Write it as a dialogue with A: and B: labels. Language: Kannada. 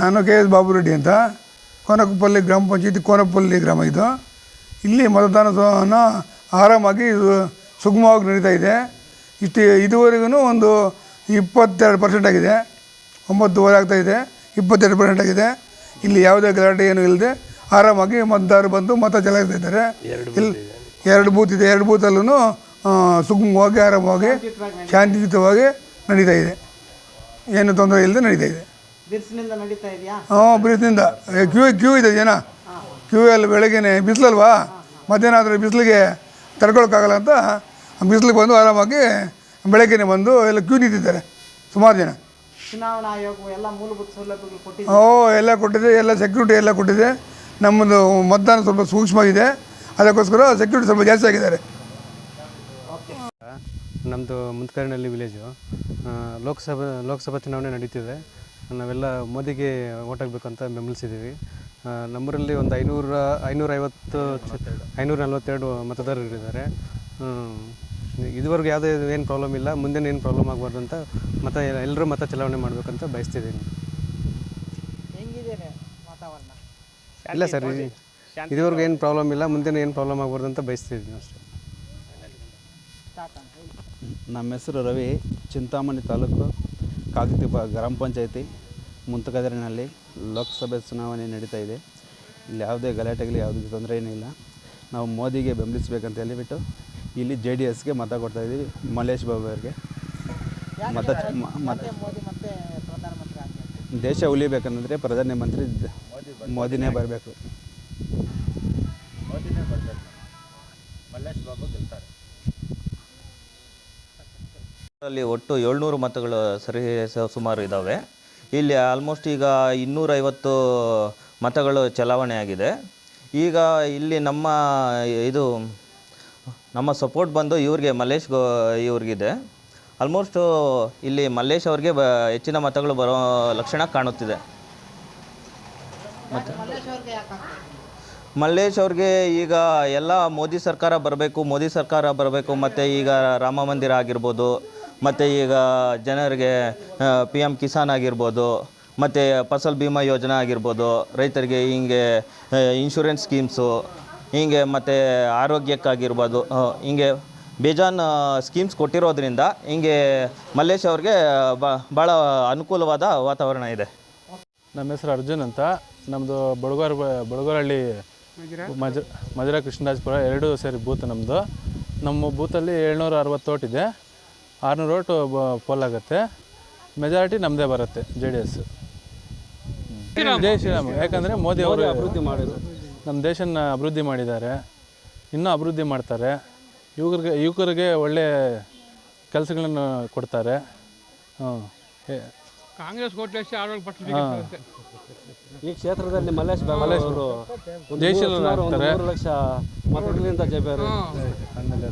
A: ನಾನು ಕೆ ಎಸ್ ಬಾಬುರೆಡ್ಡಿ ಅಂತ. ಕೋನಕಪಲ್ಲಿ ಗ್ರಾಮ ಪಂಚಾಯತಿ ಕೋನಪಲ್ಲಿ ಗ್ರಾಮ ಇದು. ಇಲ್ಲಿ ಮತದಾನ ಆರಾಮಾಗಿ ಸುಗಮವಾಗಿ ನಡೀತಾ ಇದೆ. ಇಷ್ಟು ಇದುವರೆಗೂ ಒಂದು ಇಪ್ಪತ್ತೆರಡು ಪರ್ಸೆಂಟ್ ಆಗಿದೆ. ಒಂಬತ್ತುವರೆ ಆಗ್ತಾ ಇದೆ. ಇಪ್ಪತ್ತೆರಡು ಪರ್ಸೆಂಟ್ ಆಗಿದೆ. ಇಲ್ಲಿ ಯಾವುದೇ ಗಲಾಟೆ ಏನೂ ಇಲ್ಲದೆ ಆರಾಮಾಗಿ ಮತದಾರರು ಬಂದು ಮತ ಚಲಾಯಿಸ್ತಾ ಇದ್ದಾರೆ. ಇಲ್ಲಿ ಎರಡು ಬೂತ್ ಇದೆ. ಎರಡು ಬೂತಲ್ಲೂ ಸುಗಮವಾಗಿ ಆರಾಮವಾಗಿ ಶಾಂತಿಯುತವಾಗಿ ನಡೀತಾ ಇದೆ. ಏನು ತೊಂದರೆ ಇಲ್ಲದೆ ನಡೀತಾ ಇದೆ. ಹ್ಞೂ ಬ್ರೀತಿಂದ ಕ್ಯೂ ಕ್ಯೂ ಇದೆ ಜನ. ಕ್ಯೂ ಅಲ್ಲಿ ಬೆಳಗ್ಗೆನೆ ಬಿಸಿಲಲ್ವಾ? ಮಧ್ಯಾಹ್ನ ಆದರೆ ಬಿಸಿಲಿಗೆ ತಡ್ಕೊಳಕ್ಕಾಗಲ್ಲ ಅಂತ ಬಿಸಿಲಿಗೆ ಬಂದು ಆರಾಮಾಗಿ ಬೆಳಗ್ಗೆನೆ ಬಂದು ಎಲ್ಲ ಕ್ಯೂ ನಿಂತಿದ್ದಾರೆ. ಸುಮಾರು ಜನ.
B: ಚುನಾವಣಾ ಆಯೋಗವು ಎಲ್ಲ ಮೂಲಭೂತ ಸೌಲಭ್ಯಗಳು ಕೊಟ್ಟಿದೆ.
A: ಓ ಎಲ್ಲ ಕೊಟ್ಟಿದೆ. ಎಲ್ಲ ಸೆಕ್ಯೂರಿಟಿ ಎಲ್ಲ ಕೊಟ್ಟಿದೆ. ನಮ್ಮದು ಮತದಾನ ಸ್ವಲ್ಪ ಸೂಕ್ಷ್ಮವಾಗಿದೆ. ಇದೆ ಅದಕ್ಕೋಸ್ಕರ ಸೆಕ್ಯೂರಿಟಿ ಸ್ವಲ್ಪ ಜಾಸ್ತಿ ಆಗಿದ್ದಾರೆ.
C: ನಮ್ಮದು ಮುಂತ್ಕರಿನಹಳ್ಳಿ ವಿಲೇಜು ಲೋಕಸಭಾ ಲೋಕಸಭೆ ಲೋಕಸಭಾ ಚುನಾವಣೆ ನಡೀತಿದೆ. ನಾವೆಲ್ಲ ಮೋದಿಗೆ ಓಟ್ ಹಾಕಬೇಕಂತ ಬೆಂಬಲಿಸಿದ್ದೀವಿ ನಮ್ಮರಲ್ಲಿ ಒಂದು ಐನೂರ ಐನೂರೈವತ್ತು ಐನೂರ ನಲ್ವತ್ತೆರಡು ಮತದಾರರು ಇದ್ದಾರೆ ಇದುವರೆಗೂ ಯಾವುದೇ ಏನು ಪ್ರಾಬ್ಲಮ್ ಇಲ್ಲ. ಮುಂದೆ ಏನು ಪ್ರಾಬ್ಲಮ್ ಆಗಬಾರ್ದು ಅಂತ ಮತ ಎಲ್ಲರೂ ಮತ ಚಲಾವಣೆ ಮಾಡಬೇಕಂತ ಬಯಸ್ತಿದ್ದೀನಿ. ಇಲ್ಲ ಸರ್ ಇದುವರೆಗೂ ಏನು ಪ್ರಾಬ್ಲಮ್ ಇಲ್ಲ. ಮುಂದೆ ಏನು ಪ್ರಾಬ್ಲಮ್ ಆಗಬಾರ್ದು ಅಂತ ಬಯಸ್ತಿದ್ದೀನಿ ಅಷ್ಟೇ.
B: ಅಂತ
D: ನಮ್ಮ ಹೆಸರು ರವಿ ಚಿಂತಾಮಣಿ ತಾಲೂಕು ಕಾಗತಿಪ ಗ್ರಾಮ ಪಂಚಾಯತಿ. ಮುಂತಕದರಿನಲ್ಲಿ ಲೋಕಸಭೆ ಚುನಾವಣೆ ನಡೀತಾ ಇದೆ. ಇಲ್ಲಿ ಯಾವುದೇ ಗಲಾಟೆಗಳು ಯಾವುದೇ ತೊಂದರೆ ಏನಿಲ್ಲ ನಾವು ಮೋದಿಗೆ ಬೆಂಬಲಿಸಬೇಕಂತ ಹೇಳಿಬಿಟ್ಟು ಇಲ್ಲಿ ಜೆ ಡಿ ಎಸ್ಗೆ ಮತ ಕೊಡ್ತಾ ಇದ್ದೀವಿ. ಮಲ್ಲೇಶ್ ಬಾಬು ಅವರಿಗೆ. ಮತ ಮತ
B: ಮೋದಿ ಮತ್ತೆ ಪ್ರಧಾನಮಂತ್ರಿ ಆಗಬೇಕು?
D: ದೇಶ ಉಳಿಬೇಕಂದ್ರೆ ಪ್ರಧಾನಮಂತ್ರಿ ಮೋದಿನೇ ಬರಬೇಕು.
E: ಅಲ್ಲಿ ಒಟ್ಟು ಏಳ್ನೂರು ಮತಗಳು ಸರಿ ಸುಮಾರು ಇದ್ದಾವೆ ಇಲ್ಲಿ ಆಲ್ಮೋಸ್ಟ್ ಈಗ ಇನ್ನೂರೈವತ್ತು ಮತಗಳು ಚಲಾವಣೆ ಆಗಿದೆ ಈಗ ಇಲ್ಲಿ ನಮ್ಮ ಇದು ನಮ್ಮ ಸಪೋರ್ಟ್ ಬಂದು ಇವ್ರಿಗೆ ಮಲ್ಲೇಶ್ ಗೋ ಇವ್ರಿಗಿದೆ. ಆಲ್ಮೋಸ್ಟು ಇಲ್ಲಿ ಮಲ್ಲೇಶ್ ಅವ್ರಿಗೆ ಬ ಹೆಚ್ಚಿನ ಮತಗಳು ಬರೋ ಲಕ್ಷಣ ಕಾಣುತ್ತಿದೆ.
B: ಮತ್ತು
E: ಮಲ್ಲೇಶ್ ಅವ್ರಿಗೆ ಈಗ ಎಲ್ಲ ಮೋದಿ ಸರ್ಕಾರ ಬರಬೇಕು ಮೋದಿ ಸರ್ಕಾರ ಬರಬೇಕು ಮತ್ತು ಈಗ ರಾಮ ಮಂದಿರ ಆಗಿರ್ಬೋದು ಮತ್ತು ಈಗ ಜನರಿಗೆ ಪಿ ಎಂ ಕಿಸಾನ್ ಆಗಿರ್ಬೋದು ಮತ್ತು ಫಸಲ್ ಭೀಮಾ ಯೋಜನೆ ಆಗಿರ್ಬೋದು ರೈತರಿಗೆ ಹಿಂಗೆ ಇನ್ಶೂರೆನ್ಸ್ ಸ್ಕೀಮ್ಸು ಹಿಂಗೆ ಮತ್ತು ಆರೋಗ್ಯಕ್ಕಾಗಿರ್ಬೋದು ಹೀಗೆ ಹಿಂಗೆ ಬೇಜಾನ್ ಸ್ಕೀಮ್ಸ್ ಕೊಟ್ಟಿರೋದ್ರಿಂದ ಹಿಂಗೆ ಮಲ್ಲೇಶ್ ಅವ್ರಿಗೆ ಭಾಳ ಅನುಕೂಲವಾದ ವಾತಾವರಣ ಇದೆ.
F: ನಮ್ಮ ಹೆಸರು ಅರ್ಜುನ್ ಅಂತ. ನಮ್ಮದು ಬಡಗೋರ್ ಬಡಗೋರಹಳ್ಳಿ ಮಜ ಮಜರಾ ಕೃಷ್ಣರಾಜಪುರ ಎರಡು ಸೇರಿ ಬೂತ್ ನಮ್ಮದು ನಮ್ಮ ಬೂತಲ್ಲಿ ಏಳ್ನೂರ ಅರವತ್ತು ತೋಟಿದೆ ಇದೆ. ಆರುನೂರು ಓಟು ಪೋಲ್ ಆಗುತ್ತೆ. ಮೆಜಾರಿಟಿ ನಮ್ಮದೇ ಬರುತ್ತೆ ಜೆ ಡಿ ಎಸ್ ಜೈ ಶ್ರೀರಾಮ್. ಯಾಕಂದರೆ ಮೋದಿ ಅವರು ಅಭಿವೃದ್ಧಿ ಮಾಡಿದರು. ನಮ್ಮ ದೇಶನ ಅಭಿವೃದ್ಧಿ ಮಾಡಿದ್ದಾರೆ. ಇನ್ನೂ ಅಭಿವೃದ್ಧಿ ಮಾಡ್ತಾರೆ. ಯುವಕರಿಗೆ ಯುವಕರಿಗೆ ಒಳ್ಳೆ ಕೆಲಸಗಳನ್ನು ಕೊಡ್ತಾರೆ. ಹ್ಞೂ
G: ಕಾಂಗ್ರೆಸ್ ಕೋಟ್ಲೇಶ್ ಆಡಳಿತ ಪಟ್ಟು
F: ಹಾಂ.
H: ಈ ಕ್ಷೇತ್ರದಲ್ಲಿ ಮಲ್ಲೇಶ್ ಮಲ್ಲೇಶ್ವರು ಅವರು ಲಕ್ಷ ಮತಗಳಿಂದ ಜಯಬೇರು
F: ಆಮೇಲೆ